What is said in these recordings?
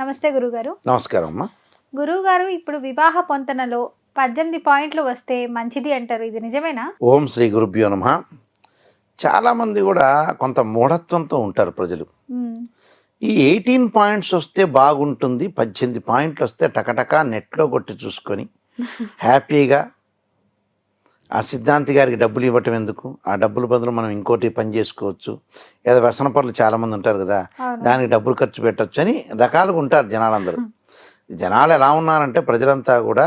నమస్తే గురుగారు. నమస్కారం అమ్మా గురువుగారు ఇప్పుడు వివాహ పొంతనలో పద్దెనిమిది పాయింట్లు వస్తే మంచిది అంటారు. ఇది నిజమేనా? ఓం శ్రీ గురుభ్యో నమ. చాలామంది కూడా కొంత మూఢత్వంతో ఉంటారు ప్రజలు. ఈ ఎయిటీన్ పాయింట్స్ వస్తే బాగుంటుంది. పద్దెనిమిది పాయింట్లు వస్తే టకటక నెట్లో కొట్టి చూసుకొని హ్యాపీగా ఆ సిద్ధాంతి గారికి డబ్బులు ఇవ్వటం ఎందుకు? ఆ డబ్బుల బదులు మనం ఇంకోటి పని చేసుకోవచ్చు. ఏదో వ్యసన పనులు చాలామంది ఉంటారు కదా దానికి డబ్బులు ఖర్చు పెట్టొచ్చు అని రకాలుగా ఉంటారు జనాలందరూ. జనాలు ఎలా ఉన్నారంటే ప్రజలంతా కూడా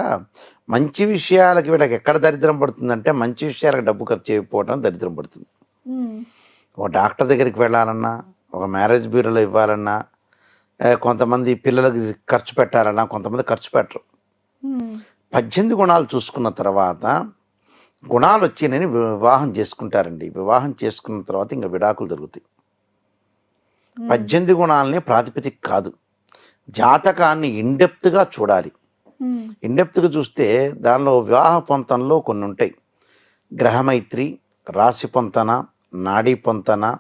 మంచి విషయాలకి వీళ్ళకి ఎక్కడ దరిద్రం పడుతుందంటే మంచి విషయాలకు డబ్బు ఖర్చు చేయకపోవడం దరిద్రం పడుతుంది. ఒక డాక్టర్ దగ్గరికి వెళ్ళాలన్నా ఒక మ్యారేజ్ బ్యూరోలో ఇవ్వాలన్నా కొంతమంది పిల్లలకి ఖర్చు పెట్టాలన్నా కొంతమంది ఖర్చు పెట్టరు. పద్దెనిమిది గుణాలు చూసుకున్న తర్వాత గుణాలు వచ్చినాయని వివాహం చేసుకుంటారండి. వివాహం చేసుకున్న తర్వాత ఇంకా విడాకులు దొరుకుతాయి. పద్దెనిమిది గుణాలని ప్రాతిపదిక కాదు. జాతకాన్ని ఇండెప్త్గా చూడాలి. ఇండెప్త్గా చూస్తే దానిలో వివాహ పొంతంలో కొన్ని ఉంటాయి గ్రహమైత్రి రాశి పొంతన నాడీ పొంతన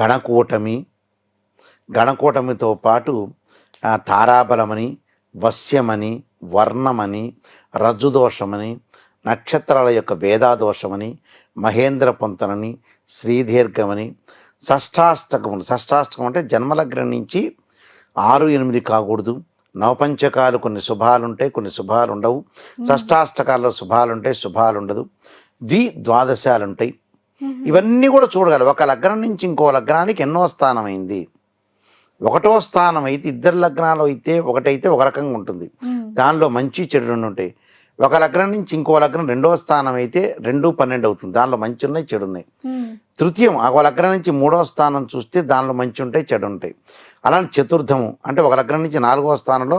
గణకూటమి గణకూటమితో పాటు తారాబలమని వశ్యమని వర్ణమని రజ్జుదోషమని నక్షత్రాల యొక్క వేదాదోషమని మహేంద్ర పొంతనని శ్రీదీర్ఘమని షష్టాష్టకములు షష్టాష్టకం అంటే జన్మలగ్నం నుంచి ఆరు ఎనిమిది కాకూడదు. నవపంచకాలు కొన్ని శుభాలు ఉంటాయి కొన్ని శుభాలు ఉండవు షష్టాష్టకాల్లో శుభాలు ఉంటాయి శుభాలు ఉండదు ద్వి ద్వాదశాలు ఉంటాయి ఇవన్నీ కూడా చూడగలరు ఒక లగ్నం నుంచి ఇంకో లగ్నానికి ఎన్నో స్థానం అయింది ఒకటో స్థానం అయితే ఇద్దరు లగ్నాలు అయితే ఒకటైతే ఒక రకంగా ఉంటుంది. దానిలో మంచి చెడు ఉంటాయి ఒక లగ్నం నుంచి ఇంకో లగ్నం రెండో స్థానం అయితే రెండు పన్నెండు అవుతుంది. దానిలో మంచి ఉన్నాయి చెడు ఉన్నాయి. తృతీయం ఒక లగ్నం నుంచి మూడో స్థానం చూస్తే దానిలో మంచి ఉంటాయి చెడు ఉంటాయి. అలానే చతుర్థము అంటే ఒక లగ్నం నుంచి నాలుగో స్థానంలో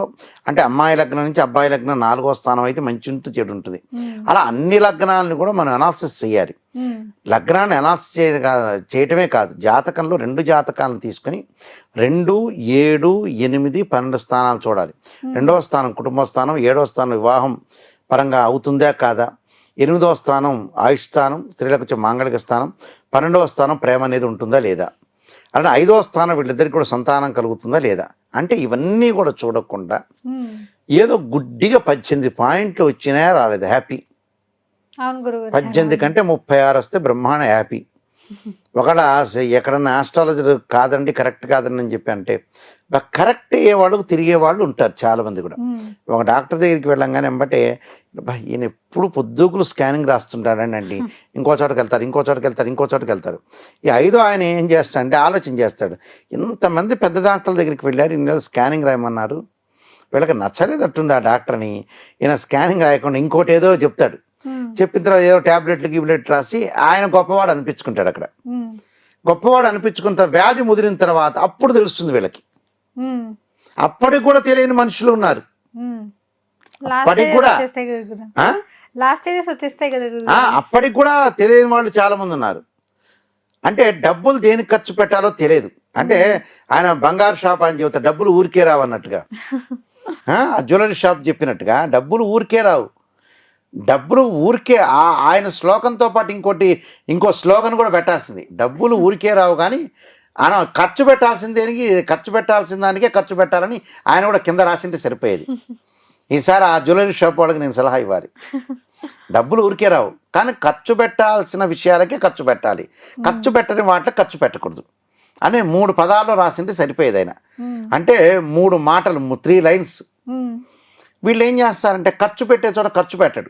అంటే అమ్మాయి లగ్నం నుంచి అబ్బాయి లగ్నం నాలుగో స్థానం అయితే మంచి ఉంటుంది చెడు ఉంటుంది. అలా అన్ని లగ్నాలను కూడా మనం అనాలిసిస్ చేయాలి. లగ్నాన్ని అనాలిసిస్ చేయ చేయటమే కాదు జాతకంలో రెండు జాతకాలను తీసుకుని రెండు ఏడు ఎనిమిది పన్నెండు స్థానాలు చూడాలి. రెండవ స్థానం కుటుంబ స్థానం ఏడవ స్థానం వివాహం పరంగా అవుతుందా కాదా? ఎనిమిదవ స్థానం ఆయుష్ స్థానం స్త్రీలకు వచ్చే మాంగళిక స్థానం పన్నెండవ స్థానం ప్రేమ అనేది ఉంటుందా లేదా? అలానే ఐదవ స్థానం వీళ్ళిద్దరికి కూడా సంతానం కలుగుతుందా లేదా? అంటే ఇవన్నీ కూడా చూడకుండా. ఏదో గుడ్డిగా పద్దెనిమిది పాయింట్లు వచ్చినా రాలేదు హ్యాపీ. పద్దెనిమిది కంటే ముప్పై ఆరు వస్తే బ్రహ్మాండ హ్యాపీ. ఒకవేళ ఎక్కడన్నా ఆస్ట్రాలజీ కాదండి కరెక్ట్ కాదండి అని చెప్పి అంటే కరెక్ట్ అయ్యేవాళ్ళు తిరిగే వాళ్ళు ఉంటారు చాలా మంది కూడా ఒక డాక్టర్ దగ్గరికి వెళ్ళంగానే ఎంబటే "అబ్బా, ఈయన ఎప్పుడు పొద్దుకులు స్కానింగ్ రాస్తుంటాడండి అండి ఇంకో చోటకి వెళ్తారు ఇంకో చోటకి వెళ్తారు ఇంకో చోటకి వెళ్తారు. ఈ ఐదో ఆయన ఏం చేస్తాడంటే ఆలోచన చేస్తాడు. ఇంతమంది పెద్ద డాక్టర్ల దగ్గరికి వెళ్ళారు ఇన్ని స్కానింగ్ రాయమన్నారు. వీళ్ళకి నచ్చలేదట్టుంది ఆ డాక్టర్ని. ఈయన స్కానింగ్ రాయకుండా ఇంకోటి ఏదో చెప్తాడు. చెప్పిన తర్వాత ఏదో ట్యాబ్లెట్లు గిబ్లెట్ రాసి ఆయన గొప్పవాడు అనిపించుకుంటాడు అక్కడ. గొప్పవాడు అనిపించుకున్న వ్యాధి ముదిరిన తర్వాత అప్పుడు తెలుస్తుంది వీళ్ళకి. అప్పటికి కూడా తెలియని మనుషులు ఉన్నారు. అప్పటికి కూడా-? లాస్ట్ స్టేజెస్ వచ్చేస్తాయి కదా అప్పటికి కూడా తెలియని వాళ్ళు చాలా మంది ఉన్నారు. అంటే డబ్బులు దేనికి ఖర్చు పెట్టాలో తెలియదు. అంటే ఆయన బంగారు షాప్ అని చెబుతా డబ్బులు ఊరికే రావు అన్నట్టుగా. జ్యువెలరీ షాప్ చెప్పినట్టుగా డబ్బులు ఊరికే రావు. డబ్బులు ఊరికే ఆయన శ్లోకంతో పాటు ఇంకోటి ఇంకో స్లోగన్ కూడా పెట్టాల్సింది. డబ్బులు ఊరికే రావు కానీ ఆయన ఖర్చు పెట్టాల్సిన దేనికి? ఖర్చు పెట్టాల్సిన దానికే ఖర్చు పెట్టాలని ఆయన కూడా కింద రాసింటే సరిపోయేది. ఈసారి ఆ జ్యువెలరీ షాప్ వాళ్ళకి నేను సలహా ఇవ్వాలి. డబ్బులు ఊరికే రావు కానీ ఖర్చు పెట్టాల్సిన విషయాలకే ఖర్చు పెట్టాలి. ఖర్చు పెట్టని వాటికి ఖర్చు పెట్టకూడదు. అనే మూడు పదాల్లో రాసింటే సరిపోయేది ఆయన. అంటే మూడు మాటలు త్రీ లైన్స్. వీళ్ళు ఏం చేస్తారంటే ఖర్చు పెట్టే చోట ఖర్చు పెట్టడు.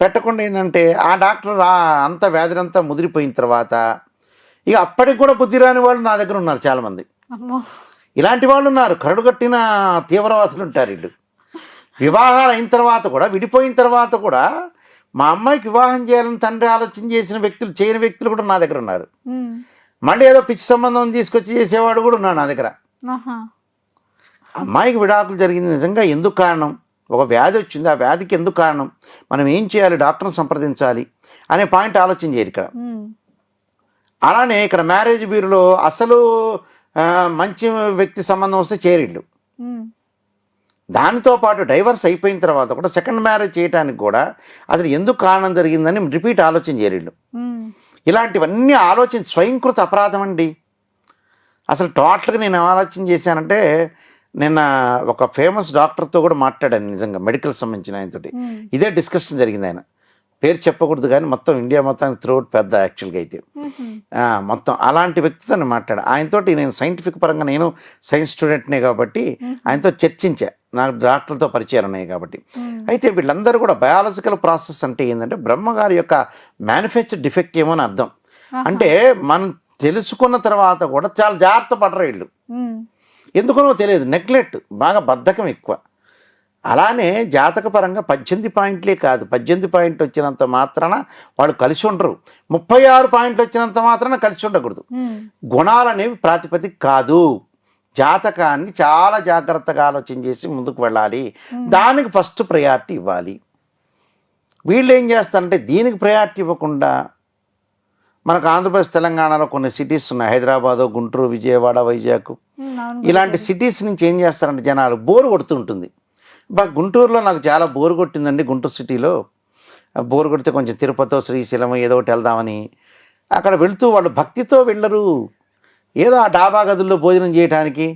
పెట్టకుండా ఏంటంటే ఆ డాక్టర్ అంత వ్యాధినంతా ముదిరిపోయిన తర్వాత ఇక అప్పటికి కూడా బుద్ధి రాని వాళ్ళు నా దగ్గర ఉన్నారు చాలామంది. ఇలాంటి వాళ్ళు ఉన్నారు. కరడు కట్టిన తీవ్రవాసులు ఉంటారు వీళ్ళు. వివాహాలు అయిన తర్వాత కూడా విడిపోయిన తర్వాత కూడా మా అమ్మాయికి వివాహం చేయాలని తండ్రి ఆలోచన చేసిన వ్యక్తులు చేయని వ్యక్తులు కూడా నా దగ్గర ఉన్నారు. మళ్ళీ ఏదో పిచ్చి సంబంధం తీసుకొచ్చి చేసేవాడు కూడా ఉన్నాడు నా దగ్గర. అమ్మాయికి విడాకులు జరిగింది నిజంగా ఎందుకు కారణం? ఒక వ్యాధి వచ్చింది ఆ వ్యాధికి ఎందుకు కారణం? మనం ఏం చేయాలి? డాక్టర్ని సంప్రదించాలి అనే పాయింట్ ఆలోచన చేయరు ఇక్కడ. అలానే ఇక్కడ మ్యారేజ్ బ్యూరోలో అసలు మంచి వ్యక్తి సంబంధం వస్తే చేరిళ్ళు. దానితో పాటు డైవర్స్ అయిపోయిన తర్వాత కూడా సెకండ్ మ్యారేజ్ చేయడానికి కూడా అసలు ఎందుకు కారణం జరిగిందని రిపీట్ ఆలోచన చేయరిళ్ళు ఉమ్, ఇలాంటివన్నీ ఆలోచన స్వయంకృత అపరాధం అండి. అసలు టోటల్గా నేను ఆలోచన చేశానంటే నిన్న ఒక ఫేమస్ డాక్టర్తో కూడా మాట్లాడాను నిజంగా మెడికల్ సంబంధించిన ఆయనతోటి. ఇదే డిస్కషన్ జరిగింది ఆయన. పేరు చెప్పకూడదు కానీ మొత్తం ఇండియా మొత్తానికి త్రూఅవుట్ పెద్ద యాక్చువల్గా అయితే. మొత్తం అలాంటి వ్యక్తితో నేను మాట్లాడా. ఆయనతోటి నేను సైంటిఫిక్ పరంగా నేను సైన్స్ స్టూడెంట్నే కాబట్టి ఆయనతో చర్చించా. నాకు డాక్టర్లతో పరిచయాలు ఉన్నాయి కాబట్టి. అయితే వీళ్ళందరూ కూడా బయాలజికల్ ప్రాసెస్ అంటే ఏంటంటే బ్రహ్మగారి యొక్క మ్యానుఫ్యాక్చర్ డిఫెక్ట్ ఏమో అని అర్థం. అంటే మనం తెలుసుకున్న తర్వాత కూడా చాలా జాగ్రత్త పడరు వీళ్ళు. ఎందుకనో తెలియదు. నెగ్లెక్ట్ బాగా బద్ధకం ఎక్కువ. అలానే జాతక పరంగా పద్దెనిమిది పాయింట్లే కాదు. పద్దెనిమిది పాయింట్ వచ్చినంత మాత్రాన వాళ్ళు కలిసి ఉండరు. ముప్పై ఆరు పాయింట్లు వచ్చినంత మాత్రాన కలిసి ఉండకూడదు. గుణాలు అనేవి ప్రాతిపదిక కాదు. జాతకాన్ని చాలా జాగ్రత్తగా ఆలోచన చేసి ముందుకు వెళ్ళాలి. దానికి ఫస్ట్ ప్రయారిటీ ఇవ్వాలి. వీళ్ళు ఏం చేస్తారంటే దీనికి ప్రయారిటీ ఇవ్వకుండా మనకు ఆంధ్రప్రదేశ్ తెలంగాణలో కొన్ని సిటీస్ ఉన్నాయి. హైదరాబాదు గుంటూరు విజయవాడ వైజాగ్. ఇలాంటి సిటీస్ నుంచి ఏం చేస్తారంటే జనాలు బోర్ కొడుతుంటుంది. బా గుంటూరులో నాకు చాలా బోరు కొట్టిందండి గుంటూరు సిటీలో. ఆ బోరు కొడితే కొంచెం తిరుపతి శ్రీశైలం ఏదో ఒకటి వెళ్దామని. అక్కడ వెళ్తూ వాళ్ళు భక్తితో వెళ్ళరు. ఏదో ఆ డాబా గదుల్లో భోజనం చేయడానికి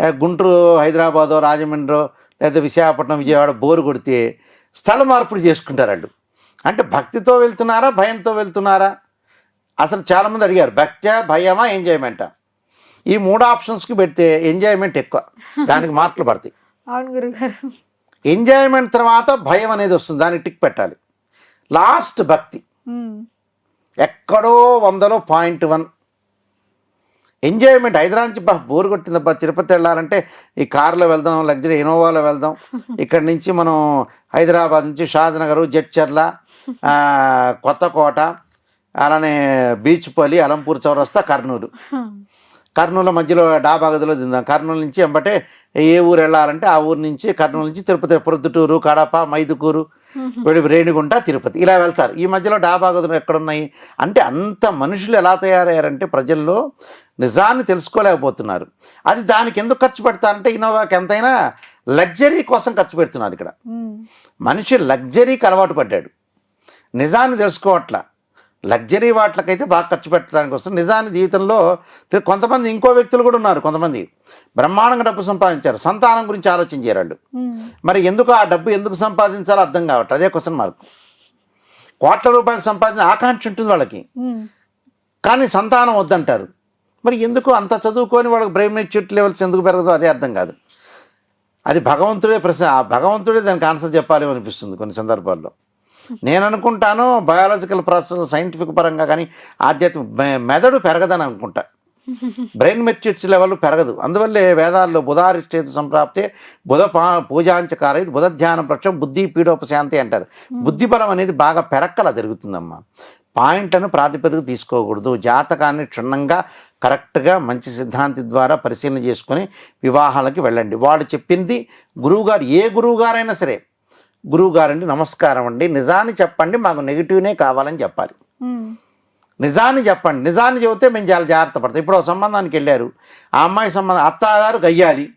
గుంటూరు హైదరాబాదో రాజమండ్రో లేదా విశాఖపట్నం విజయవాడ బోరు కొడితే స్థల మార్పులు చేసుకుంటారు వాళ్ళు. అంటే భక్తితో వెళ్తున్నారా భయంతో వెళ్తున్నారా? అసలు చాలామంది అడిగారు భక్త్యా భయమా ఎంజాయ్మెంటా? ఈ మూడు ఆప్షన్స్కి పెడితే ఎంజాయ్మెంట్ ఎక్కువ. దానికి మార్కులు పడతాయి. అవును గురుగారు. ఎంజాయ్మెంట్ తర్వాత భయం అనేది వస్తుంది. దానికి టిక్ పెట్టాలి. లాస్ట్ భక్తి. ఎక్కడో వందలో పాయింట్ వన్. ఎంజాయ్మెంట్ హైదరాబాద్ నుంచి బా బోర్ కొట్టిందబ్బా తిరుపతి వెళ్ళాలంటే ఈ కారులో వెళ్దాం లగ్జరీ ఇనోవాలో వెళ్దాం. ఇక్కడ నుంచి మనం హైదరాబాద్ నుంచి షాద్నగర్ జడ్చర్ల కొత్తకోట అలానే బీచ్పల్లి అలంపూర్ చౌరస్తా కర్నూలు. కర్నూలు మధ్యలో డాబా గదిలో తిందాం. కర్నూలు నుంచి ఎంబటే ఏ ఊరు వెళ్ళాలంటే ఆ ఊరు నుంచి కర్నూలు నుంచి తిరుపతి ప్రొద్దుటూరు కడప మైదుకూరు రేణిగుంట తిరుపతి ఇలా వెళ్తారు. ఈ మధ్యలో డాబా గదులు ఎక్కడున్నాయి అంటే అంత మనుషులు ఎలా తయారయ్యారంటే ప్రజల్లో నిజాన్ని తెలుసుకోలేకపోతున్నారు. అది దానికి ఎందుకు ఖర్చు పెడతారంటే ఇన్నోవాకి ఎంతైనా లగ్జరీ కోసం ఖర్చు పెడుతున్నారు ఇక్కడ. మనిషి లగ్జరీకి అలవాటు పడ్డాడు. నిజాన్ని తెలుసుకోవట్లా. లగ్జరీ వాటికైతే బాగా ఖర్చు పెట్టడానికి వస్తుంది. నిజాన్ని జీవితంలో కొంతమంది ఇంకో వ్యక్తులు కూడా ఉన్నారు కొంతమంది. బ్రహ్మాండంగా డబ్బు సంపాదించారు. సంతానం గురించి ఆలోచించారు వాళ్ళు. మరి ఎందుకు ఆ డబ్బు ఎందుకు సంపాదించాలో అర్థం కావట్లేదు. అదే క్వశ్చన్ మార్క్ కోట్ల రూపాయలు సంపాదించిన ఆకాంక్ష ఉంటుంది వాళ్ళకి. కానీ సంతానం వద్దంటారు. మరి ఎందుకు అంత చదువుకొని వాళ్ళకి బ్రెయిన్ మెచ్యూరిటీ లెవెల్స్ ఎందుకు పెరగదో? అదే అర్థం కాదు. అది భగవంతుడే ప్రశ్న ఆ భగవంతుడే దానికి ఆన్సర్ చెప్పాలి అనిపిస్తుంది కొన్ని సందర్భాల్లో. నేను అనుకుంటాను బయాలజికల్ ప్రాసెస్ సైంటిఫిక్ పరంగా కానీ ఆధ్యాత్మిక మెదడు పెరగదని అనుకుంటా. బ్రెయిన్ మెచ్యూరిటీ లెవెల్ పెరగదు. అందువల్లే వేదాల్లో బుధారిష్టేతు సంప్రాప్తే బుధ పా పూజాంచకార బుధ ధ్యానం పక్షం బుద్ధి పీడోపశాంతి అంటారు. బుద్ధి బలం అనేది బాగా పెరక్కలా జరుగుతుందమ్మా. పాయింట్లను ప్రాతిపదిక తీసుకోకూడదు. జాతకాన్ని క్షుణ్ణంగా కరెక్ట్గా మంచి సిద్ధాంతి ద్వారా పరిశీలన చేసుకొని వివాహాలకి వెళ్ళండి. వాడు చెప్పింది గురువుగారు ఏ గురువుగారైనా సరే గురువుగారండి నమస్కారం అండి. నిజాన్ని చెప్పండి మాకు నెగిటివ్నే కావాలని చెప్పాలి. నిజాన్ని చెప్పండి. నిజాన్ని చెబితే మేము చాలా జాగ్రత్త పడతాం. ఇప్పుడు సంబంధానికి వెళ్ళారు. ఆ అమ్మాయి సంబంధం అత్తగారు గయ్యాలి.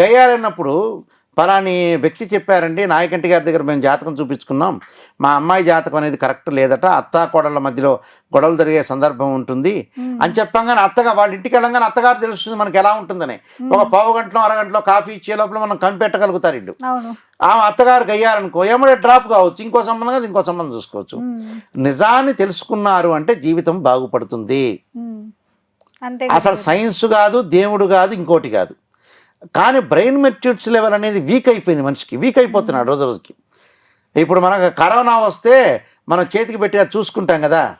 గయ్యాలి అన్నప్పుడు పలాని వ్యక్తి చెప్పారండి నాయకంటి గారి దగ్గర మేము జాతకం చూపించుకున్నాం. మా అమ్మాయి జాతకం అనేది కరెక్ట్ లేదట అత్త కోడళ్ళ మధ్యలో గొడవలు జరిగే సందర్భం ఉంటుంది. అని చెప్పంగానే అత్తగా వాళ్ళ ఇంటికి వెళ్ళంగానే అత్తగారు తెలుస్తుంది మనకి ఎలా ఉంటుందని. ఒక పావు గంటలో అరగంటలో కాఫీ ఇచ్చే లోపల మనం కనిపెట్టగలుగుతారు ఇల్లు. అవును. ఆ అత్తగారు గయ్యారనుకో ఏమంటే డ్రాప్ కావచ్చు ఇంకో సంబంధం కాదు ఇంకో సంబంధం చూసుకోవచ్చు. నిజాన్ని తెలుసుకున్నారు అంటే జీవితం బాగుపడుతుంది. అసలు. సైన్స్ కాదు దేవుడు కాదు ఇంకోటి కాదు. కానీ బ్రెయిన్ మెచ్యూర్స్ లెవెల్ అనేది వీక్ అయిపోయింది మనిషికి వీక్ అయిపోతున్నాడు రోజు రోజుకి. ఇప్పుడు మనకు కరోనా వస్తే మనం చేతికి పెట్టి అది చూసుకుంటాం కదా.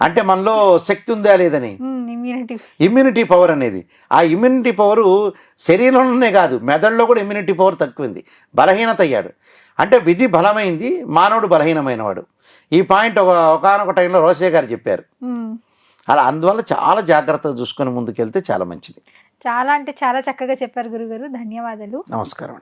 అంటే మనలో శక్తి ఉందా లేదని. ఇమ్యూనిటీ పవర్ అనేది. ఆ ఇమ్యూనిటీ పవరు శరీరంలోనే కాదు మెదడులో కూడా ఇమ్యూనిటీ పవర్ తక్కువైంది. బలహీనత అయ్యాడు. అంటే విధి బలమైంది మానవుడు బలహీనమైనవాడు. ఈ పాయింట్ ఒక ఒకనొక టైంలో రోసే గారు చెప్పారు. అలా అందువల్ల చాలా జాగ్రత్తగా చూసుకొని ముందుకెళ్తే చాలా మంచిది. చాలా అంటే చాలా చక్కగా చెప్పారు గురుగారు. ధన్యవాదాలు. నమస్కారం అండి.